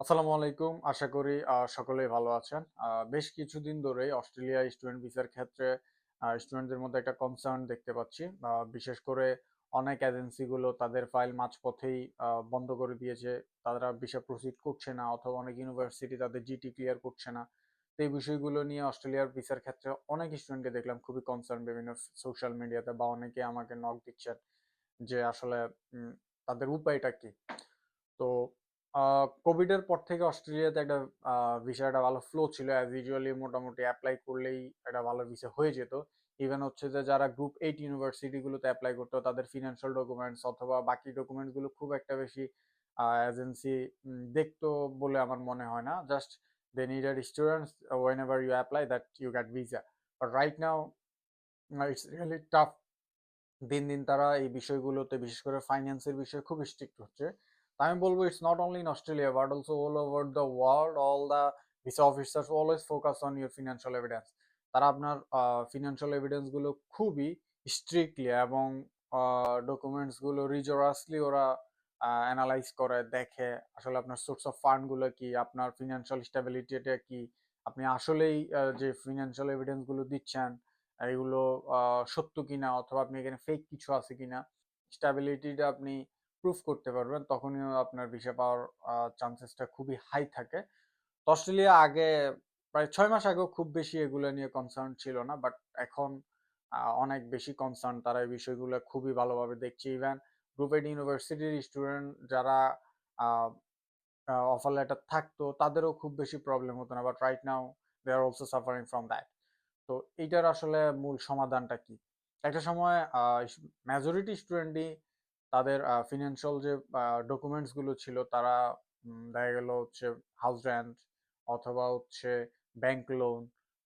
আসসালামু আলাইকুম। আশা করি সকলেই ভালো আছেন। বেশ কিছুদিন ধরেই অস্ট্রেলিয়া স্টুডেন্ট ভিসার ক্ষেত্রে স্টুডেন্টদের মধ্যে একটা কনসার্ন দেখতে পাচ্ছি। বিশেষ করে অনেক এজেন্সিগুলো তাদের ফাইল মাঝপথেই বন্ধ করে দিয়েছে। তারা ভিসা প্রসিড করছে না অথবা অনেক ইউনিভার্সিটি তাদের জিটি ক্লিয়ার করছে না। তো এই বিষয়গুলো নিয়ে অস্ট্রেলিয়ার ভিসার ক্ষেত্রে অনেক স্টুডেন্টকে দেখলাম খুবই কনসার্ন বিভিন্ন সোশ্যাল মিডিয়াতে বা অনেকে আমাকে নক দিচ্ছেন যে আসলে তাদের উপায়টা কি? তো কোভিড এর পর থেকে অস্ট্রেলিয়াতে একটা ভিসা একটা ভালো ফ্লো ছিল। ইউজুয়ালি মোটামুটি অ্যাপ্লাই করলেই একটা ভালো ভিসা হয়ে যেত। ইভেন হচ্ছে যে যারা গ্রুপ এইট ইউনিভার্সিটি গুলোতে অ্যাপ্লাই করতো, তাদের ফিনান্সিয়াল ডকুমেন্টস অথবা বাকি ডকুমেন্টসগুলো খুব একটা বেশি এজেন্সি দেখতো বলে আমার মনে হয় না। Just they needed students whenever you apply that you get visa but right now it's really tough দিন দিন তারা এই বিষয়গুলোতে, বিশেষ করে ফাইন্যান্সের বিষয়ে খুব স্ট্রিক্ট হচ্ছে। আমি বলব it's not only in Australia but also all over the world all the visa officers always focus on your financial evidence তারা আপনার ফিনান্সিয়াল এভিডেন্সগুলো খুবই স্ট্রিক্টলি এবং ডকুমেন্টসগুলো রিজরাসলি ওরা অ্যানালাইজ করে, দেখে, আসলে আপনার সোর্স অফ ফান্ডগুলো কি, আপনার ফিনান্সিয়াল স্টেবিলিটিটা কি, আপনি আসলেই যে ফিনান্সিয়াল এভিডেন্সগুলো দিচ্ছেন, এগুলো সত্য কিনা, অথবা আপনি এখানে ফেক কিছু আছে কিনা স্টেবিলিটিটা আপনি প্রুফ করতে পারবেন। তখনই আপনার ভিসা পাওয়ার চান্সেসটা খুবই হাই থাকে। তো অস্ট্রেলিয়া আগে প্রায় ছয় মাস আগেও খুব বেশি এগুলো নিয়ে কনসার্ন ছিল না বাট এখন অনেক বেশি কনসার্ন তারা এই বিষয়গুলো খুবই ভালোভাবে দেখছে। ইভেন গ্রুপ এইট ইউনিভার্সিটির স্টুডেন্ট যারা অফার লেটার থাকতো, তাদেরও খুব বেশি প্রবলেম হতো না। But right now they are also suffering from that তো এইটার আসলে মূল সমাধানটা কি? একটা সময় মেজরিটি স্টুডেন্টই তাদের ফিনান্সিয়াল যে ডকুমেন্টসগুলো ছিল, তারা দেখা গেল হচ্ছে হাউস রেন্ট অথবা হচ্ছে ব্যাংক লোন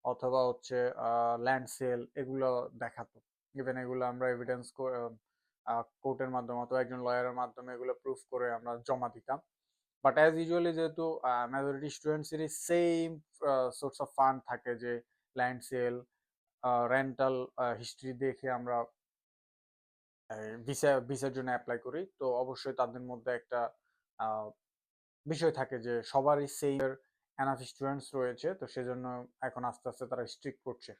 অথবা হচ্ছে ল্যান্ড সেল এগুলো দেখাতো। ইভেন এগুলো আমরা এভিডেন্স কোর্টের মাধ্যমে অথবা একজন লয়ারের মাধ্যমে এগুলো প্রুফ করে আমরা জমা দিতাম। বাট অ্যাজ ইউজুয়ালি যেহেতু মেজরিটি স্টুডেন্টসেরই সেম সোর্স অফ ফান্ড থাকে যে ল্যান্ড সেল রেন্টাল হিস্ট্রি দেখে আমরা ভিসা ভিসার জন্য অ্যাপ্লাই করি। তো অবশ্যই তাদের মধ্যে একটা বিষয় থাকে যে সবারই সেম এনাফ স্টুডেন্টস রয়েছে। তো সেজন্য এখন আস্তে আস্তে তারা স্ট্রিক্ট করছে।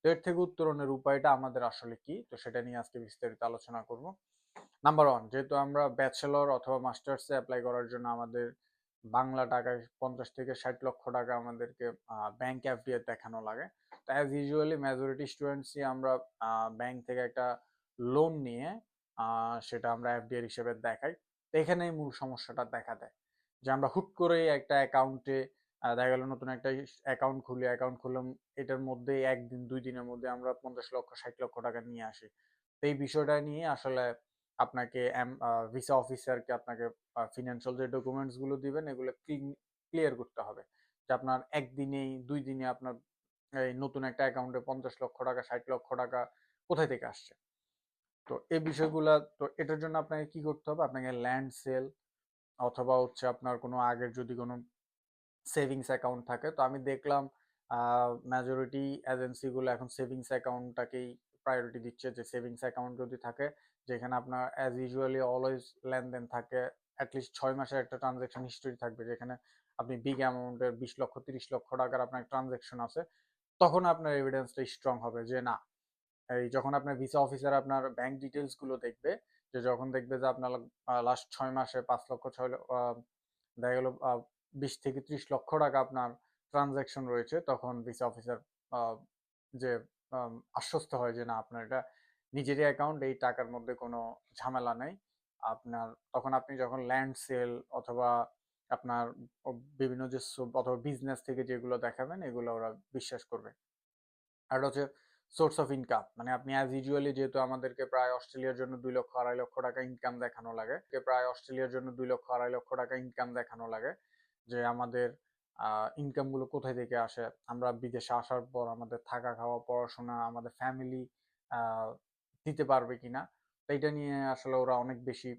তো এর থেকে উত্তরণের উপায়টা আমাদের আসলে কি? তো সেটা নিয়ে আজকে বিস্তারিত আলোচনা করব। নাম্বার ওয়ান যেহেতু আমরা ব্যাচেলর অথবা মাস্টার্সে অ্যাপ্লাই করার জন্য আমাদের বাংলা টাকায় পঞ্চাশ থেকে ষাট লক্ষ টাকা আমাদেরকে ব্যাংক এফডিএ দেখানো লাগে। তো অ্যাজ ইউজুয়ালি মেজরিটি স্টুডেন্টসই আমরা ব্যাংক থেকে একটা লোন নিয়ে সেটা আমরা এফডিআর হিসেবে দেখাই। এখানেই মূল সমস্যাটা দেখা দেয় যে, আমরা হুট করে একটা অ্যাকাউন্টে দেখা গেল নতুন একটা অ্যাকাউন্ট খুলি অ্যাকাউন্ট খুললাম, এটার মধ্যে একদিন, দুই দিনের মধ্যে আমরা পঞ্চাশ লক্ষ, ষাট লক্ষ টাকা নিয়ে আসি। তো এই বিষয়টা নিয়ে আসলে আপনাকে ভিসা অফিসারকে আপনাকে ফিনান্সিয়াল যে ডকুমেন্টসগুলো দিবেন, এগুলো ক্লিয়ার করতে হবে যে, আপনার একদিনেই, দুই দিনে আপনার এই নতুন একটা অ্যাকাউন্টে পঞ্চাশ লক্ষ টাকা, ষাট লক্ষ টাকা কোথায় থেকে আসছে? তো এই বিষয়গুলা, তো এটার জন্য আপনাকে কি করতে হবে? আপনাকে ল্যান্ড সেল অথবা হচ্ছে আপনার কোনো আগের যদি কোনো সেভিংস অ্যাকাউন্ট থাকে, তো আমি দেখলাম মেজরিটি এজেন্সিগুলো এখন সেভিংস অ্যাকাউন্টটাকেই প্রায়োরিটি দিচ্ছে। যে সেভিংস অ্যাকাউন্ট যদি থাকে, যেখানে আপনার অ্যাজ ইউজুয়ালি অলওয়েজ লেনদেন থাকে অ্যাটলিস্ট ছয় মাসের একটা ট্রানজ্যাকশন হিস্ট্রি থাকবে, যেখানে আপনি বিগ অ্যামাউন্টের বিশ লক্ষ, তিরিশ লক্ষ টাকার আপনার ট্রানজ্যাকশন আছে, তখন আপনার এভিডেন্সটা স্ট্রং হবে যে না এই যখন আপনার ভিসা অফিসার আপনার ব্যাংক ডিটেলসগুলো দেখবে, যে যখন দেখবে যে আপনার লাস্ট ছয় মাসে পাঁচ লক্ষ, ছয় দেখা গেল বিশ থেকে ত্রিশ লক্ষ টাকা আপনার ট্রানজ্যাকশন রয়েছে, তখন ভিসা অফিসার যে আশ্বস্ত হয় যে না, আপনার এটা নিজেরই অ্যাকাউন্ট এই টাকার মধ্যে কোনো ঝামেলা নেই। আপনার, তখন আপনি যখন ল্যান্ড সেল অথবা আপনার বিভিন্ন যে অথবা বিজনেস থেকে যেগুলো দেখাবেন, এগুলো ওরা বিশ্বাস করবে। আর হচ্ছে সোর্স অফ ইনকাম মানে আপনি অ্যাজ ইউজুয়ালি যেহেতু আমাদেরকে প্রায় অস্ট্রেলিয়ার জন্য দুই লক্ষ, আড়াই লক্ষ টাকা ইনকাম দেখানো লাগে। প্রায় অস্ট্রেলিয়ার জন্য দুই লক্ষ, আড়াই লক্ষ টাকা ইনকাম দেখানো লাগে যে আমাদের ইনকামগুলো কোথায় থেকে আসে। আমরা বিদেশে আসার পর আমাদের থাকা, খাওয়া, পড়াশোনা, আমাদের ফ্যামিলি দিতে পারবে কিনা? তো এটা নিয়ে আসলে ওরা অনেক বেশি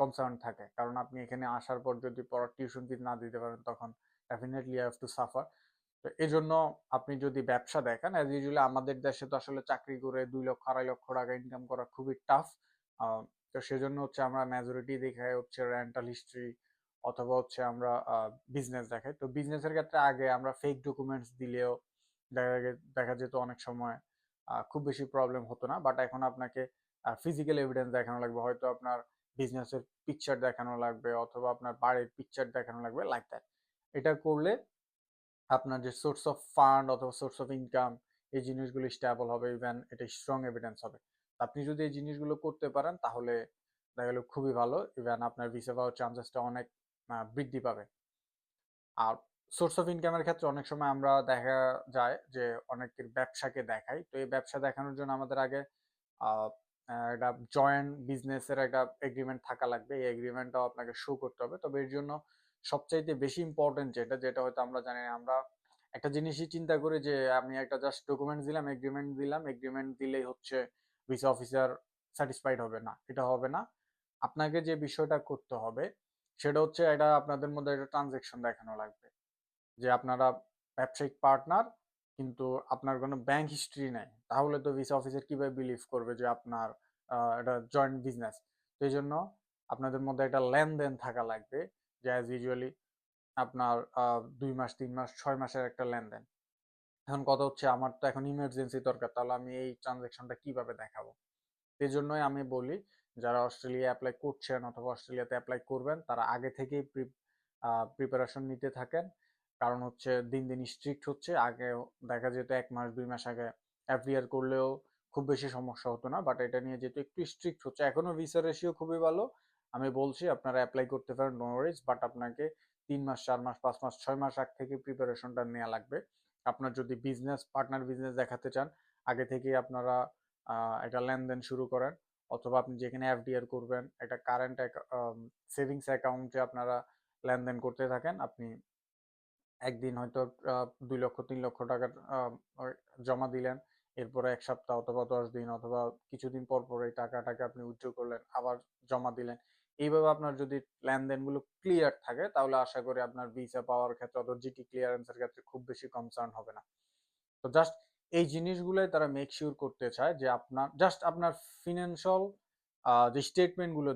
কনসার্ন থাকে। কারণ আপনি এখানে আসার পর যদি পড়ার টিউশন ফিস না দিতে পারেন, তখন definitely I have to suffer তো এজন্য আপনি যদি ব্যবসা দেখেন অ্যাজ ইউজুয়ালি আমাদের দেশে তো আসলে চাকরি করে দুই লক্ষ, আড়াই লক্ষ টাকা ইনকাম করা খুবই টাফ তো সেজন্য হচ্ছে আমরা মেজরিটি দেখাই হচ্ছে রেন্টাল হিস্ট্রি অথবা হচ্ছে আমরা বিজনেস দেখাই তো বিজনেসের ক্ষেত্রে আগে আমরা ফেক ডকুমেন্টস দিলেও দেখা দেখা যেত অনেক সময় খুব বেশি প্রবলেম হতো না। বাট এখন আপনাকে ফিজিক্যাল এভিডেন্স দেখানো লাগবে, হয়তো আপনার বিজনেসের পিকচার দেখানো লাগবে অথবা আপনার বাড়ির পিকচার দেখানো লাগবে লাইক দ্যাট এটা করলে আপনার যে সোর্স অফ ফান্ড অথবা সোর্স অফ ইনকাম এই জিনিসগুলো স্টেবল হবে ইভেন এটা স্ট্রং এভিডেন্স হবে। আপনি যদি এই জিনিসগুলো করতে পারেন, তাহলে দেখা গেল খুবই ভালো ইভেন আপনার ভিসা পাওয়ার চান্সেসটা অনেক বৃদ্ধি পাবে। আর সোর্স অফ ইনকামের ক্ষেত্রে অনেক সময় আমরা দেখা যায় যে অনেকের ব্যবসাকে দেখাই। তো এই ব্যবসা দেখানোর জন্য আমাদের আগে একটা জয়েন্ট বিজনেসের একটা এগ্রিমেন্ট থাকা লাগবে। এই এগ্রিমেন্টটাও আপনাকে শো করতে হবে। তবে এর জন্য সবচাইতে বেশি ইম্পর্টেন্ট যেটা যেটা হয়তো আমরা জানি আমরা একটা জিনিসই চিন্তা করি যে, আমি একটা জাস্ট ডকুমেন্ট দিলাম এগ্রিমেন্ট দিলাম এগ্রিমেন্ট দিলেই হচ্ছে ভিসা অফিসার স্যাটিসফাইড হবে না, এটা হবে না। আপনাকে যে বিষয়টা করতে হবে, সেটা হচ্ছে এটা আপনাদের মধ্যে একটা ট্রানজেকশন দেখানো লাগবে। যে আপনারা ব্যবসায়িক পার্টনার কিন্তু আপনার কোনো ব্যাংক হিস্ট্রি নেই। তাহলে তো ভিসা অফিসার কীভাবে বিলিভ করবে যে আপনার এটা জয়েন্ট বিজনেস তো এই জন্য আপনাদের মধ্যে একটা লেনদেন থাকা লাগবে। অ্যাজ ইউজুয়ালি আপনার দুই মাস, তিন মাস, ছয় মাসের একটা লেনদেন। এখন কথা হচ্ছে আমার তো এখন ইমার্জেন্সি দরকার, তাহলে আমি এই ট্রানজেকশনটা কীভাবে দেখাবো? এই জন্যই আমি বলি, যারা অস্ট্রেলিয়া অ্যাপ্লাই করছেন অথবা অস্ট্রেলিয়াতে অ্যাপ্লাই করবেন, তারা আগে থেকেই প্রিপারেশন নিতে থাকেন। কারণ হচ্ছে দিন দিন স্ট্রিক্ট হচ্ছে। আগে দেখা যেত এক মাস, দুই মাস আগে অ্যাপ্লিয়ার করলেও খুব বেশি সমস্যা হতো না বাট এটা নিয়ে যেহেতু একটু স্ট্রিক্ট হচ্ছে, এখনও ভিসা রেশিও খুবই ভালো। আমি বলছি আপনারা অ্যাপ্লাই করতে পারেন নো ওয়ারিজ বাট আপনাকে তিন মাস, চার মাস, পাঁচ মাস, ছয় মাস আগ থেকে প্রিপারেশনটা নেওয়া লাগবে। আপনার যদি বিজনেস পার্টনার বিজনেস দেখাতে চান, আগে থেকেই আপনারা একটা লেনদেন শুরু করেন, অথবা আপনি যেখানে এফডিআর করবেন, একটা কারেন্ট সেভিংস অ্যাকাউন্টে আপনারা লেনদেন করতে থাকেন, আপনি একদিন হয়তো দুই লক্ষ, তিন লক্ষ টাকা জমা দিলেন, এরপরে এক সপ্তাহ অথবা দশ দিন অথবা কিছুদিন পর পর এই টাকাটাকে আপনি উইথড্র করলেন, আবার জমা দিলেন এইভাবে আপনার যদি লেনদেনগুলো ক্লিয়ার থাকে, তাহলে আশা করি আপনার ভিসা পাওয়ার ক্ষেত্রে অথবা জিটি ক্লিয়ারেন্সের ক্ষেত্রে খুব বেশি কনসার্ন হবে না। তো জাস্ট এই জিনিসগুলোই তারা মেক শিওর করতে চায় যে আপনার জাস্ট আপনার ফিনান্সিয়াল যে স্টেটমেন্টগুলো